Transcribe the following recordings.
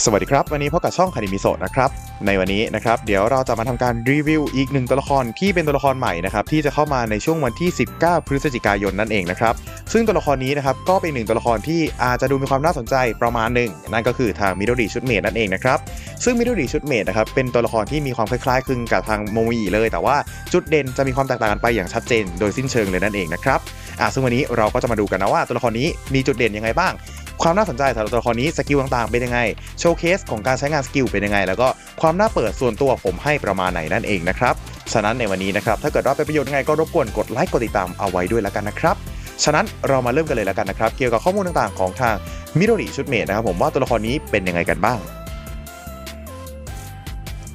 สวัสดีครับ วันนี้พบกับช่องคานิมิโซะนะครับ ในวันนี้นะครับ เดี๋ยวเราจะมาทำการรีวิวอีกหนึ่งตัวละครที่เป็นตัวละครใหม่นะครับที่จะเข้ามาในช่วงวันที่ 19 พฤศจิกายนนั่นเองนะครับซึ่งตัวละครนี้นะครับก็เป็นหนึ่งตัวละครที่อาจจะดูมีความน่าสนใจประมาณหนึ่งนั่นก็คือทางมิโดริชุดเมดนั่นเองนะครับซึ่งมิโดริชุดเมดนะครับเป็นตัวละครที่มีความคล้ายๆคลึงกับทางโมมิเลย แต่ว่าจุดเด่นจะมีความแตกต่างกันไปอย่างชัดเจน โดยสิ้นเชิงเลยนั่นเองนะครับอะซึ่งวันนี้เราก็จะมาดูกันนะว่าตัวละครนี้มีจุดเด่นยังไงบ้าง ความน่าสนใจสำหรับตัวละครนี้สกิลต่างๆเป็นยังไงโชว์เคสของการใช้งานสกิลเป็นยังไง แล้วก็ความน่าเปิดส่วนตัวผมให้ประมาณไหนนั่นเองนะครับฉะนั้นในวันนี้นะครับถ้าเกิดว่าเป็นประโยชน์ยังไงก็รบกวนกดไลค์กดติดตามเอาไว้ด้วยแล้วกันนะครับฉะนั้นเรามาเริ่มกันเลยแล้วกันนะครับเกี่ยวกับข้อมูลต่างๆของทางมิโดริชุดเมดนะครับผมว่าตัวละครนี้เป็นยังไงกันบ้าง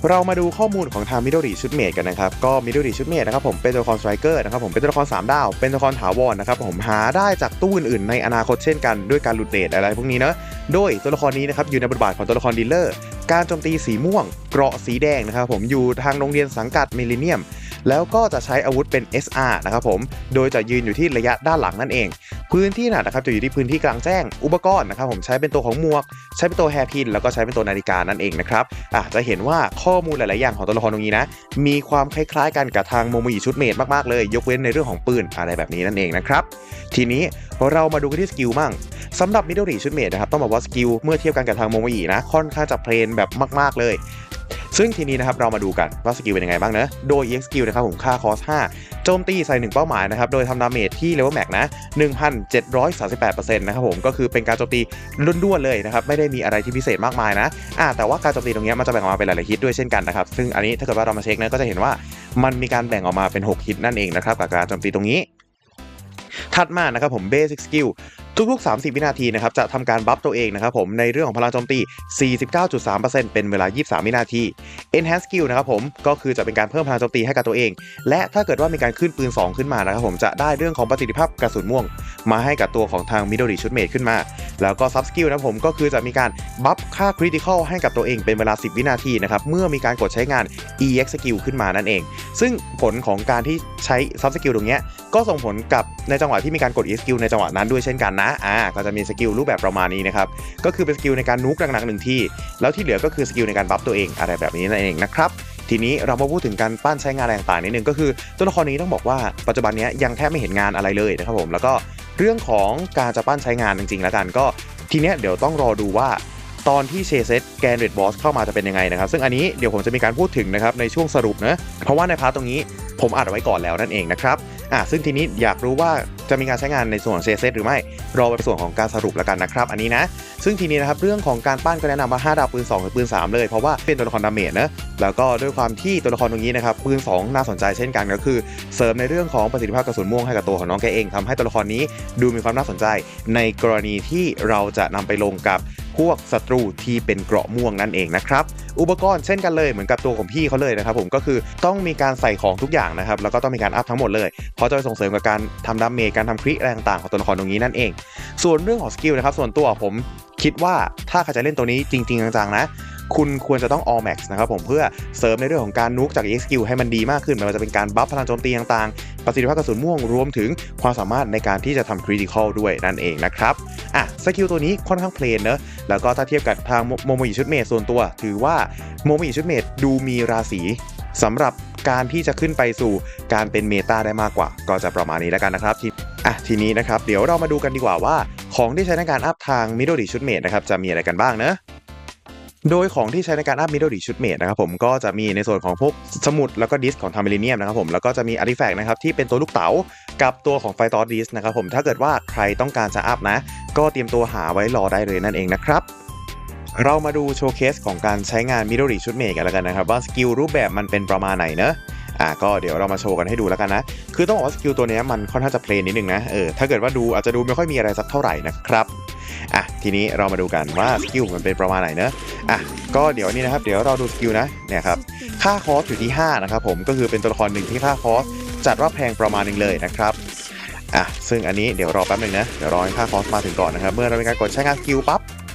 เรามาดูข้อมูลของทางมิโดรีชุดเมดกันนะครับ ก็มิโดรีชุดเมดนะครับผมเป็นตัวละครสไตรเกอร์นะครับผมเป็นตัวละคร3ดาว เป็นตัวละครถาวรนะครับผมหาได้จากตู้อื่นๆในอนาคตเช่นกันด้วยการหลุดเดทอะไรพวกนี้เนอะโดยตัวละครนี้นะครับอยู่ในบทบาทของตัวละครดีลเลอร์ การโจมตีสีม่วง เกราะสีแดงนะครับผมอยู่ทางโรงเรียนสังกัดมิลเลนเนียม แล้วก็จะใช้อาวุธเป็น SR นะครับผม โดยจะยืนอยู่ที่ระยะด้านหลังนั่นเอง พื้นที่หนานะครับจะอยู่ที่พื้นที่กลางแจ้ง อุปกรณ์นะครับผมใช้เป็นตัวของหมวก ใช้เป็นตัวแฮร์พินแล้วก็ใช้เป็นตัวนาฬิกานั่นเองนะครับอะจะเห็นว่าข้อมูลหลาย ๆ อย่างของตัวละครตรงนี้นะ มีความคล้ายๆ กันกับทางโมโมอิชุดเมดมาก ๆ เลย ยกเว้นในเรื่องของปืนอะไรแบบนี้นั่นเองนะครับ ทีนี้เรามาดูกันที่สกิลมั่งสำหรับมิดเดิลรีชุดเมดนะครับต้องบอกว่าสกิลเมื่อเทียบกันกับทางโมโมอินะค่อนข้างจะเพลนแบบมาก ๆ เลย ซึ่งทีนี้นะครับเรามาดูกันว่าสกิลเป็นยังไงบ้างเนะโดย EX สกิลนะครับผมค่าคอส5โจมตีใส่ 1 เป้าหมายนะครับโดยทำดาเมจที่เลเวลแม็กนะ 1,738%นะครับผมก็คือเป็นการโจมตีล้วนๆเลยนะครับไม่ได้มีอะไรที่พิเศษมากมายนะอ่าแต่ว่าการโจมตีตรงนี้มันจะแบ่งออกมาเป็นหลายๆฮิตด้วยเช่นกันนะครับซึ่งอันนี้ถ้าเกิดว่าเรามาเช็คนะก็จะเห็นว่ามันมีการแบ่งออกมาเป็น 6 ฮิตนั่นเองนะครับกับการโจมตีตรงนี้ถัดมานะครับผม Basic Skill ทุกๆ 30 วินาทีนะครับจะทำการบัฟตัวเองนะครับผมในเรื่องของพลังโจมตี 49.3%เป็นเวลา 23 วินาที Enhance Skill นะครับผมก็คือจะเป็นการเพิ่มพลังโจมตีให้กับตัวเอง และถ้าเกิดว่ามีการขึ้นปืน 2 ขึ้นมานะครับผมจะได้เรื่องของประสิทธิภาพกระสุนม่วง มาให้กับตัวของทางมิโดริชุดเมดขึ้นมา แล้วก็ Sub Skill นะครับผมก็คือจะมีการบัฟค่า Critical ให้กับตัวเองเป็นเวลา 10 วินาทีนะครับเมื่อมีการกดใช้งาน EX Skill ขึ้นมานั่นเอง ซึ่งผลของการที่ใช้ Sub Skill ตรงนี้ก็ส่งผลกับในจังหวะที่มีการกด EX Skill ในจังหวะนั้นด้วยเช่นกันนะอ่าก็จะมีสกิลรูปแบบประมาณนี้นะครับ ก็คือเป็นสกิลในการนุกหนักๆหนึ่งที่ แล้วที่เหลือก็คือสกิลในการบัฟตัวเองอะไรแบบนี้นั่นเองนะครับทีนี้เรามาพูดถึงการปั้นใช้งานอะไรต่างๆนิดนึงก็คือตัวละครนี้ต้องบอกว่าปัจจุบันนี้ยังแทบไม่เห็นงานอะไรเลยนะครับผมแล้วก็เรื่องของการจะปั้นใช้งานจริงๆ แล้วกันก็ทีเนี้ยเดี๋ยวต้องรอดูว่าตอนที่เชเซตแกนเรดบอสเข้ามาจะเป็นยังไงนะครับ ซึ่งอันนี้เดี๋ยวผมจะมีการพูดถึงนะครับในช่วงสรุปนะเพราะว่าในพาร์ทตรงนี้ผมอัดไว้ก่อนแล้วนั่นเองนะครับอะซึ่งทีนี้อยากรู้ว่า จะมีการใช้งานในส่วนของเชเซตหรือไม่รอไปส่วนของการสรุปแล้วกันนะครับ อันนี้นะ ซึ่งทีนี้นะครับเรื่องของการปั้นก็แนะนำว่า5ดาวปืน2หรือปืน3เลยเพราะว่าเป็นตัวละครดาเมจนะแล้วก็ด้วยความที่ตัวละครตรงนี้นะครับปืน 2 น่าสนใจเช่นกันก็คือ เสริมในเรื่องของประสิทธิภาพกระสุนม่วงให้กับตัวของน้องแกเองทำให้ตัวละครนี้ดูมีความน่าสนใจ ในกรณีที่เราจะนำไปลงกับ พวกศัตรูที่เป็นเกราะม่วงนั่นเองนะครับ อุปกรณ์เช่นกันเลยเหมือนกับตัวของพี่เขาเลยนะครับผมก็คือต้องมีการใส่ของทุกอย่างนะครับ แล้วก็ต้องมีการอัพทั้งหมดเลยเพราะจะไปส่งเสริมกับการทำดาเมจการทำคริอะไรต่างๆของตัวละครตรงนี้นั่นเอง ส่วนเรื่องของสกิลนะครับส่วนตัวผมคิดว่าถ้าใครจะเล่นตัวนี้จริง ๆ จังๆนะ คุณควรจะต้อง all max นะครับผมเพื่อเสริมในเรื่องของการนุกจาก EX skill ให้มันดีมากขึ้นไม่ว่าจะเป็นการบัฟพลังโจมตีต่างๆ ประสิทธิภาพกระสุนม่วงรวมถึงความสามารถในการที่จะทำ critical ด้วยนั่นเองนะครับอะสกิลตัวนี้ค่อนข้างเพลนเนอะแล้วก็ถ้าเทียบกับทางโมโมอิชุดเมทส่วนตัว ถือว่าโมโมอิชุดเมทดูมีราศีสำหรับการที่จะขึ้นไปสู่การเป็นเมตาได้มากกว่า ก็จะประมาณนี้แล้วกันนะครับทีอะทีนี้นะครับ เดี๋ยวเรามาดูกันดีกว่าว่า ของที่ใช้ในการอัพทางมิโดริชุดเมทนะครับจะมีอะไรกันบ้างเนะ โดยของที่ใช้ในการอัพมิดเดิลดิชุดเมดนะครับผมก็จะมีในส่วนของพวกสมุดแล้วก็ดิสของทามิลิเนียมนะครับผมแล้วก็จะมีอาร์ติแฟกต์นะครับที่เป็นตัวลูกเต๋ากับตัวของไฟตอสดิสนะครับผมถ้าเกิดว่าใครต้องการจะอัพนะ ก็เตรียมตัวหาไว้รอได้เลยนั่นเองนะครับเรามาดูโชว์เคสของการใช้งานมิดเดิลดิชุดเมดกันแล้วกันนะครับว่าสกิลรูปแบบมันเป็นประมาณไหนเนอะอะก็เดี๋ยวเรามาโชว์กันให้ดูแล้วกันนะ คือต้องบอกว่าสกิลตัวเนี้ยมันค่อนข้างจะเพลนนิดนึงนะ เออ ถ้าเกิดว่าดูอาจจะดูไม่ค่อยมีอะไรสักเท่าไหร่นะครับ อะทีนี้เรามาดูกันว่าสกิลมันเป็นประมาณไหนเนอะอะก็เดี๋ยวนี้นะครับเดี๋ยวเราดูสกิลนะเนี่ยครับค่าคอสอยู่ที่5นะครับผมก็คือเป็นตัวละครหนึ่งที่ค่าคอสจัดว่าแพงประมาณหนึงเลยนะครับอะซึ่งอันนี้เดี๋ยวรอแป๊บหนึงนะเดี๋ยวรอให้ค่าคอสมาถึงก่อนนะครับเมื่อเรามีการกดใช้งานสกิลปั๊บ「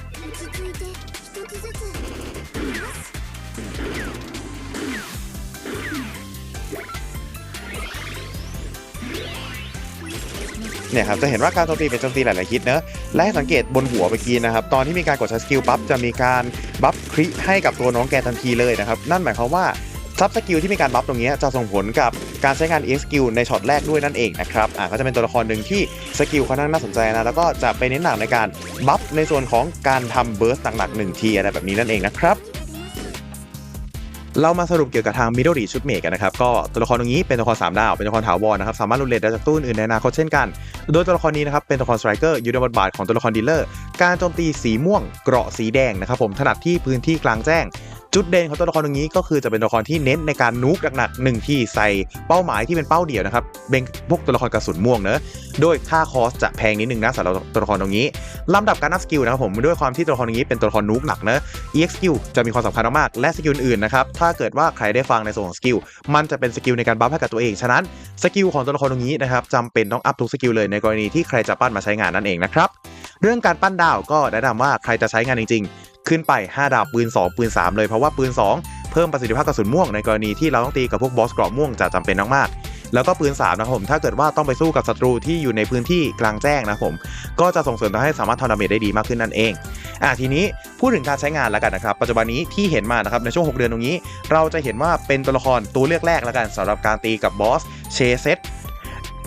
เนี่ยครับจะเห็นว่าการโจมตีเป็นโจมตีหลายๆฮิตเนอะและให้สังเกตบนหัวเมื่อกี้นะครับตอนที่มีการกดใช้สกิลปั๊บจะมีการบัฟคริให้กับตัวน้องแกทันทีเลยนะครับนั่นหมายความว่าซับสกิลที่มีการบัฟตรงนี้จะส่งผลกับการใช้งาน EX สกิลในช็อตแรกด้วยนั่นเองนะครับอ่าก็จะเป็นตัวละครหนึ่งที่สกิลค่อนข้างน่าสนใจนะ แล้วก็จะไปเน้นหนักในการบัฟในส่วนของการทำเบิร์สหนักๆหนึ่งทีอะไรแบบนี้นั่นเองนะครับ เรามาสรุปเกี่ยวกับทางมิดเด e ชุดเมกกันนะครับก็ตัวละครตรงนี้เป็นตัวละคร3ดาว เป็นตัวละครถาวรนะครับสามารถรุนเลทได้จากตู้อื่นในอนาคตเช่นกัน โดยตัวละครนี้นะครับเป็นตัวละครสไตรเกอร์อยู่ในบทบาทของตัวละครดีลเลอร์ การโจมตีสีม่วงเกราะสีแดงนะครับผมถนัดที่พื้นที่กลางแจ้ง จุดเด่นของตัวละครตรงนี้ก็คือจะเป็นตัวละครที่เน้นในการนุกหนักๆหนึ่งที่ใส่เป้าหมายที่เป็นเป้าเดี่ยวนะครับเป็นพวกตัวละครกระสุนม่วงเนอะโดยค่าคอสจะแพงนิดนึงนะสำหรับตัวละครตรงนี้ลำดับการนับสกิลนะครับผมด้วยความที่ตัวละครตรงนี้เป็นตัวละครนุกหนักเนอะ EX skill จะมีความสำคัญมากๆและสกิลอื่นๆนะครับถ้าเกิดว่าใครได้ฟังในส่วนของสกิลมันจะเป็นสกิลในการบัฟให้กับตัวเองฉะนั้นสกิลของตัวละครตรงนี้นะครับจำเป็นต้องอัพทุกสกิลเลยในกรณีที่ใครจะปั้นมาใช้งานนั่นเองนะครับเรื่องการปั้นดาวก็แนะนำว่าใครจะใช้งานจริง ขึ้นไป 5 ดาวปืน 2 ปืน 3 เลยเพราะว่าปืน 2 เพิ่มประสิทธิภาพกระสุนม่วงในกรณีที่เราต้องตีกับพวกบอสกราะม่วงจะจำเป็นมากๆแล้วก็ปืน3นะครับผมถ้าเกิดว่าต้องไปสู้กับศัตรูที่อยู่ในพื้นที่กลางแจ้งนะครับผมก็จะส่งเสริมทำให้สามารถทำดาเมจได้ดีมากขึ้นนั่นเองอะทีนี้พูดถึงการใช้งานแล้วกันนะครับปัจจุบันนี้ที่เห็นมานะครับในช่วง 6 เดือนตรงนี้ เราจะเห็นว่าเป็นตัวละครตัวเลือกแรกแล้วกันสำหรับการตีกับบอสเชเซต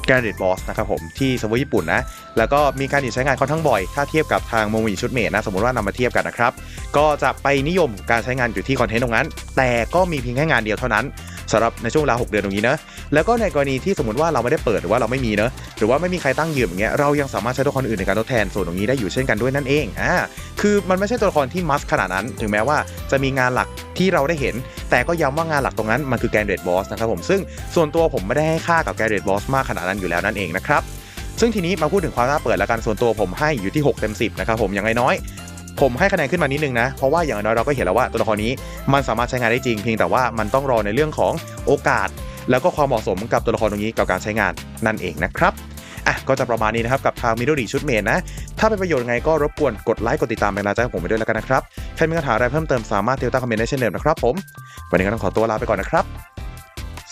แกรเดตบอสนะครับผมที่เซอร์ฟเวอร์ญี่ปุ่นนะ แล้วก็มีการใช้งานค่อนข้างบ่อย ถ้าเทียบกับทางโมมิชุดเมทนะ สมมติว่านำมาเทียบกันนะครับ ก็จะไปนิยมการใช้งานอยู่ที่คอนเทนต์ตรงนั้น แต่ก็มีเพียงแค่งานเดียวเท่านั้นสำหรับในช่วงเวลา 6 เดือนตรงนี้นะแล้วก็ในกรณีที่สมมติว่าเราไม่ได้เปิดหรือว่าเราไม่มีเนอะหรือว่าไม่มีใครตั้งยืมอย่างเงี้ยเรายังสามารถใช้ตัวละครอื่นในการทดแทนส่วนตรงนี้ได้อยู่เช่นกันด้วยนั่นเองอ่าคือมันไม่ใช่ตัวละครที่มัสขนาดนั้น ถึงแม้ว่าจะมีงานหลักที่เราได้เห็น แต่ก็ย้ำว่างานหลักตรงนั้นมันคือแกนเรดบอสนะครับผมซึ่งส่วนตัวผมไม่ได้ให้ค่ากับแกนเรดบอสมากขนาดนั้นอยู่แล้วนั่นเองนะครับซึ่งทีนี้มาพูดถึงความน่าเปิดแล้วกันส่วนตัวผมให้อยู่ที่ 6 เต็ม 10 นะครับผมอย่างน้อยผมให้คะแนนขึ้นมานิดนึงนะ เพราะว่าอย่างน้อยเราก็เห็นแล้วว่าตัวละครนี้มันสามารถใช้งานได้จริง เพียงแต่ว่ามันต้องรอในเรื่องของโอกาส แล้วก็ความเหมาะสมกับตัวละครตรงนี้กับการใช้งานนั่นเองนะครับอะก็จะประมาณนี้นะครับกับทางมิโดริชุดเมนนะ ถ้าเป็นประโยชน์ไงก็รบกวนกดไลค์กดติดตามเป็นกำลังใจให้ผมไปด้วยแล้วกันนะครับ ใครมีคำถามอะไรเพิ่มเติมสามารถเติมใต้คอมเมนต์ได้เช่นเดิมนะครับผม วันนี้ก็ต้องขอตัวลาไปก่อนนะครับ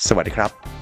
สวัสดีครับ